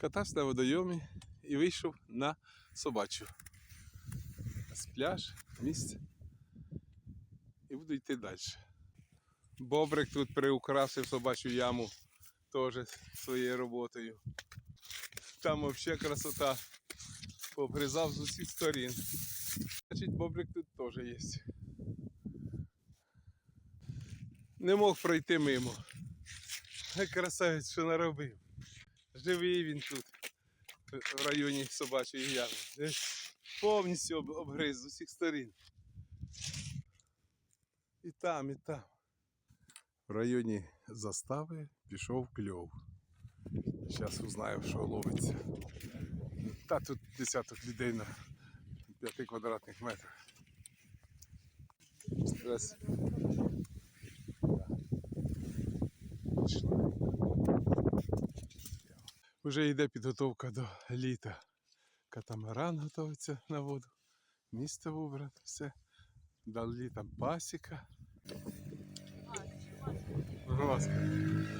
Катався на водойомі і вийшов на собачу. З пляж, місце. І буду йти далі. Бобрик тут приукрасив собачу яму теж своєю роботою. Там взагалі красота. Пообрізав з усіх сторін. Значить, бобрик тут теж є. Не мог пройти мимо. Красавець, що наробив. Живий він тут, в районі собачої ями. Повністю об- обгриз з усіх сторін. І там, і там. В районі застави пішов кльов. Зараз узнаю, що ловиться. Та тут десяток людей на 5 квадратних метрах. Зараз. Пішла. Вже йде підготовка до літа. Катамаран готується на воду. Місто вибрати, все. Далі там пасіка. Будь ласка.